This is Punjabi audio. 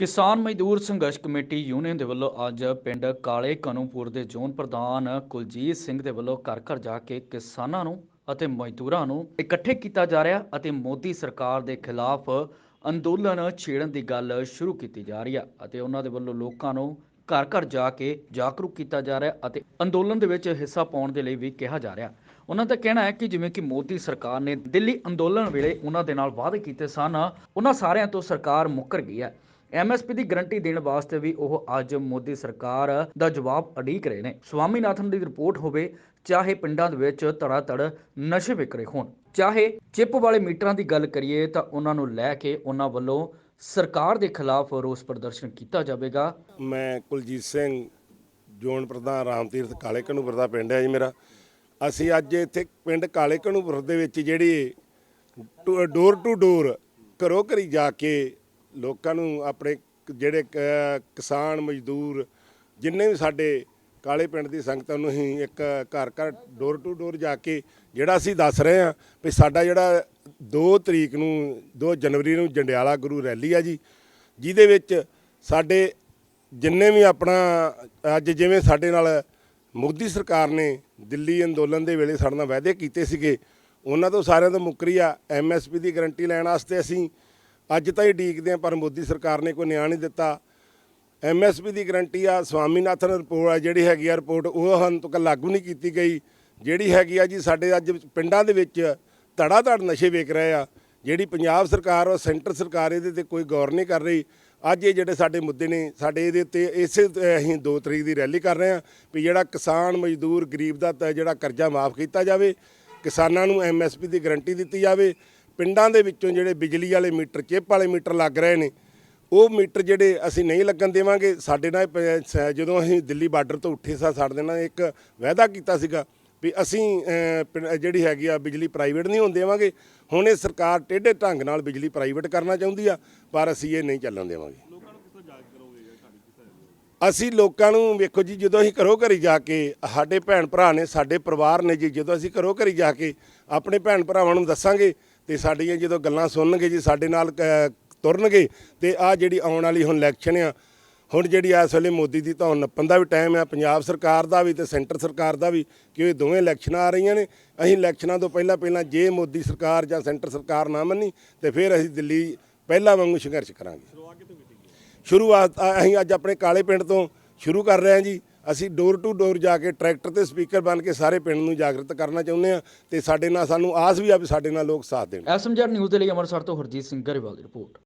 ਕਿਸਾਨ ਮਜ਼ਦੂਰ ਸੰਘਰਸ਼ ਕਮੇਟੀ ਯੂਨੀਅਨ ਦੇ ਵੱਲੋਂ ਅੱਜ ਪਿੰਡ ਕਾਲੇ ਕਨੂਪੁਰ ਦੇ ਜ਼ੋਨ ਪ੍ਰਧਾਨ ਕੁਲਜੀਤ ਸਿੰਘ ਦੇ ਵੱਲੋਂ ਘਰ ਘਰ ਜਾ ਕੇ ਕਿਸਾਨਾਂ ਨੂੰ ਅਤੇ ਮਜ਼ਦੂਰਾਂ ਨੂੰ ਇਕੱਠੇ ਕੀਤਾ ਜਾ ਰਿਹਾ ਅਤੇ ਮੋਦੀ ਸਰਕਾਰ ਦੇ ਖਿਲਾਫ ਅੰਦੋਲਨ ਛੇੜਨ ਦੀ ਗੱਲ ਸ਼ੁਰੂ ਕੀਤੀ ਜਾ ਰਹੀ ਹੈ ਅਤੇ ਉਹਨਾਂ ਦੇ ਵੱਲੋਂ ਲੋਕਾਂ ਨੂੰ ਘਰ ਘਰ ਜਾ ਕੇ ਜਾਗਰੂਕ ਕੀਤਾ ਜਾ ਰਿਹਾ ਅਤੇ ਅੰਦੋਲਨ ਦੇ ਵਿੱਚ ਹਿੱਸਾ ਪਾਉਣ ਦੇ ਲਈ ਵੀ ਕਿਹਾ ਜਾ ਰਿਹਾ। ਉਹਨਾਂ ਦਾ ਕਹਿਣਾ ਹੈ ਕਿ ਜਿਵੇਂ ਕਿ ਮੋਦੀ ਸਰਕਾਰ ਨੇ ਦਿੱਲੀ ਅੰਦੋਲਨ ਵੇਲੇ ਉਹਨਾਂ ਦੇ ਨਾਲ ਵਾਅਦੇ ਕੀਤੇ ਸਨ, ਉਹਨਾਂ ਸਾਰਿਆਂ ਤੋਂ ਸਰਕਾਰ ਮੁੱਕਰ ਗਈ ਹੈ। ਐਮਐਸਪੀ ਦੀ ਗਰੰਟੀ ਦੇਣ ਵਾਸਤੇ ਵੀ ਉਹ ਅੱਜ ਮੋਦੀ ਸਰਕਾਰ ਦਾ ਜਵਾਬ ਅਡੀਕ ਰਹੇ ਨੇ। ਸਵਾਮੀਨਾਥਨ ਦੀ ਰਿਪੋਰਟ ਹੋਵੇ, ਚਾਹੇ ਪਿੰਡਾਂ ਦੇ ਵਿੱਚ ਧੜਾਧੜ ਨਸ਼ੇ ਵਿਕ ਹੋਣ, ਚਾਹੇ ਚਿੱਪ ਵਾਲੇ ਮੀਟਰਾਂ ਦੀ ਗੱਲ ਕਰੀਏ ਤਾਂ ਉਹਨਾਂ ਨੂੰ ਲੈ ਕੇ ਉਹਨਾਂ ਵੱਲੋਂ ਸਰਕਾਰ ਦੇ ਖਿਲਾਫ ਰੋਸ ਪ੍ਰਦਰਸ਼ਨ ਕੀਤਾ ਜਾਵੇਗਾ। ਮੈਂ ਕੁਲਜੀਤ ਸਿੰਘ ਜ਼ੋਨ ਪ੍ਰਧਾਨ ਰਾਮਤੀਰਥ ਕਾਲੇ ਕਨੂਪੁਰ ਦਾ ਪਿੰਡ ਹੈ ਜੀ ਮੇਰਾ। ਅਸੀਂ ਅੱਜ ਇੱਥੇ ਪਿੰਡ ਕਾਲੇ ਕਨੂਪੁਰ ਦੇ ਵਿੱਚ ਜਿਹੜੀ ਡੋਰ ਟੂ ਡੋਰ ਘਰੋਂ ਘਰੀ ਜਾ ਕੇ ਲੋਕਾਂ ਨੂੰ ਆਪਣੇ ਜਿਹੜੇ ਕ- ਕਿਸਾਨ, ਮਜ਼ਦੂਰ, ਜਿੰਨੇ ਵੀ ਸਾਡੇ ਕਾਲੇ ਪਿੰਡ ਦੀ ਸੰਗਤਾਂ ਨੂੰ ਅਸੀਂ ਇੱਕ ਘਰ ਘਰ ਡੋਰ ਟੂ ਡੋਰ ਜਾ ਕੇ ਜਿਹੜਾ ਅਸੀਂ ਦੱਸ ਰਹੇ ਹਾਂ ਵੀ ਸਾਡਾ ਜਿਹੜਾ 2 ਤਰੀਕ ਨੂੰ 2 ਜਨਵਰੀ ਨੂੰ ਜੰਡਿਆਲਾ ਗੁਰੂ ਰੈਲੀ ਆ ਜੀ, ਜਿਹਦੇ ਵਿੱਚ ਸਾਡੇ ਜਿੰਨੇ ਵੀ ਆਪਣਾ ਅੱਜ ਜਿਵੇਂ ਸਾਡੇ ਨਾਲ ਮੋਦੀ ਸਰਕਾਰ ਨੇ ਦਿੱਲੀ ਅੰਦੋਲਨ ਦੇ ਵੇਲੇ ਸਾਡੇ ਨਾਲ ਵਾਅਦੇ ਕੀਤੇ ਸੀਗੇ, ਉਹਨਾਂ ਤੋਂ ਸਾਰਿਆਂ ਤੋਂ ਮੁੱਕਰੀ ਆ ਐਮਐਸਪੀ ਦੀ ਗਾਰੰਟੀ ਲੈਣ ਵਾਸਤੇ ਅਸੀਂ ਅੱਜ ਤਾਂ ਹੀ ਡੀਕਦੇ ਆ, ਪਰ ਮੋਦੀ ਸਰਕਾਰ ਨੇ ਕੋਈ ਨਿਆਂ ਨਹੀਂ ਦਿੱਤਾ। ਐਮਐਸਪੀ ਦੀ ਗਰੰਟੀ ਆ, ਸਵਾਮੀਨਾਥਨ ਰਿਪੋਰਟ ਆ, ਜਿਹੜੀ ਹੈਗੀ ਆ ਰਿਪੋਰਟ, ਉਹ ਹਨ ਤੱਕ ਲਾਗੂ ਨਹੀਂ ਕੀਤੀ ਗਈ। ਜਿਹੜੀ ਹੈਗੀ ਆ ਜੀ, ਸਾਡੇ ਅੱਜ ਪਿੰਡਾਂ ਦੇ ਵਿੱਚ ਧੜਾ ਧੜ ਨਸ਼ੇ ਵੇਚ ਰਹੇ ਆ। ਜਿਹੜੀ ਪੰਜਾਬ ਸਰਕਾਰ ਔਰ ਸੈਂਟਰ ਸਰਕਾਰ ਇਹਦੇ ਤੇ ਕੋਈ ਗੌਰ ਨਹੀਂ ਕਰ ਰਹੀ। ਅੱਜ ਇਹ ਜਿਹੜੇ ਸਾਡੇ ਮੁੱਦੇ ਨੇ, ਸਾਡੇ ਇਹਦੇ ਉੱਤੇ ਇਸੇ ਅਸੀਂ 2 ਤਰੀਕ ਦੀ ਰੈਲੀ ਕਰ ਰਹੇ ਹਾਂ ਵੀ ਜਿਹੜਾ ਕਿਸਾਨ ਮਜ਼ਦੂਰ ਗਰੀਬ ਦਾ ਤਾਂ ਜਿਹੜਾ ਕਰਜ਼ਾ ਮਾਫ ਕੀਤਾ ਜਾਵੇ, ਕਿਸਾਨਾਂ ਨੂੰ ਐਮਐਸਪੀ ਦੀ ਗਾਰੰਟੀ ਦਿੱਤੀ ਜਾਵੇ। ਪਿੰਡਾਂ ਦੇ ਵਿੱਚੋਂ ਜਿਹੜੇ ਬਿਜਲੀ ਵਾਲੇ ਮੀਟਰ ਚਿੱਪ ਵਾਲੇ ਮੀਟਰ ਲੱਗ ਰਹੇ ਨੇ ਉਹ ਮੀਟਰ ਜਿਹੜੇ ਅਸੀਂ ਨਹੀਂ ਲੱਗਣ ਦੇਵਾਂਗੇ। ਸਾਡੇ ਨਾਲ ਜਦੋਂ ਅਸੀਂ ਦਿੱਲੀ ਬਾਰਡਰ ਤੋਂ ਉੱਠੇ ਸਾਂ ਸਾਡੇ ਨਾਲ ਇੱਕ ਵਾਅਦਾ ਕੀਤਾ ਸੀਗਾ ਵੀ ਅਸੀਂ ਜਿਹੜੀ ਹੈਗੀ ਆ ਬਿਜਲੀ ਪ੍ਰਾਈਵੇਟ ਨਹੀਂ ਹੋਣ ਦੇਵਾਂਗੇ। ਹੁਣ ਇਹ ਸਰਕਾਰ ਟੇਢੇ ਢੰਗ ਨਾਲ ਬਿਜਲੀ ਪ੍ਰਾਈਵੇਟ ਕਰਨਾ ਚਾਹੁੰਦੀ ਆ ਪਰ ਅਸੀਂ ਇਹ ਨਹੀਂ ਚੱਲਣ ਦੇਵਾਂਗੇ। ਅਸੀਂ ਲੋਕਾਂ ਨੂੰ ਵੇਖੋ ਜੀ ਜਦੋਂ ਅਸੀਂ ਘਰੋਂ ਘਰੀ ਜਾ ਕੇ ਸਾਡੇ ਭੈਣ ਭਰਾ ਨੇ ਸਾਡੇ ਪਰਿਵਾਰ ਨੇ ਜੀ ਜਦੋਂ ਅਸੀਂ ਘਰੋਂ ਘਰੀ ਜਾ ਕੇ ਆਪਣੇ ਭੈਣ ਭਰਾਵਾਂ ਨੂੰ ਦੱਸਾਂਗੇ ਤੇ ਸਾਡੀਆਂ ਜਦੋਂ ਗੱਲਾਂ ਸੁਣਨਗੇ ਜੀ ਸਾਡੇ ਨਾਲ ਅ, ਤੁਰਨਗੇ ਤੇ ਆ ਜਿਹੜੀ ਆਉਣ ਵਾਲੀ ਹੁਣ ਇਲੈਕਸ਼ਨ ਆ ਹੁਣ ਜਿਹੜੀ ਇਸ ਵੇਲੇ ਮੋਦੀ ਦੀ ਧੌਣ ਨੱਪਣ ਦਾ ਵੀ ਟਾਈਮ ਆ ਪੰਜਾਬ ਸਰਕਾਰ ਦਾ ਵੀ ਤੇ ਸੈਂਟਰ ਸਰਕਾਰ ਦਾ ਵੀ ਕਿ ਇਹ ਦੋਵੇਂ ਇਲੈਕਸ਼ਨਾਂ ਆ ਰਹੀਆਂ ਨੇ। ਅਸੀਂ ਇਲੈਕਸ਼ਨਾਂ ਤੋਂ ਪਹਿਲਾਂ ਪਹਿਲਾਂ ਜੇ ਮੋਦੀ ਸਰਕਾਰ ਜਾਂ ਸੈਂਟਰ ਸਰਕਾਰ ਨਾ ਮੰਨੀ ਤੇ ਫਿਰ ਅਸੀਂ ਦਿੱਲੀ ਪਹਿਲਾਂ ਵਾਂਗੂ ਸੰਘਰਸ਼ ਕਰਾਂਗੇ। ਸ਼ੁਰੂਆਤ ਅਸੀਂ ਅੱਜ ਆਪਣੇ ਕਾਲੇ ਪਿੰਡ ਤੋਂ ਸ਼ੁਰੂ ਕਰ ਰਹੇ ਹਾਂ ਜੀ। ਅਸੀਂ ਡੋਰ ਟੂ ਡੋਰ ਜਾ ਕੇ ਟਰੈਕਟਰ ਤੇ ਸਪੀਕਰ ਬਣ ਕੇ ਸਾਰੇ ਪਿੰਡ ਨੂੰ ਜਾਗਰਤ ਕਰਨਾ ਚਾਹੁੰਦੇ ਆ ਤੇ ਸਾਡੇ ਨਾਲ ਸਾਨੂੰ ਆਸ ਵੀ ਆ ਵੀ ਸਾਡੇ ਨਾਲ ਲੋਕ ਸਾਥ ਦੇਣ। ਐਸਐਮਜੈਡ ਨਿਊਜ਼ ਦੇ ਲਈ ਅੰਮ੍ਰਿਤਸਰ ਤੋਂ ਹਰਜੀਤ ਸਿੰਘ ਗਰੇਵਾਲ ਦੀ ਰਿਪੋਰਟ।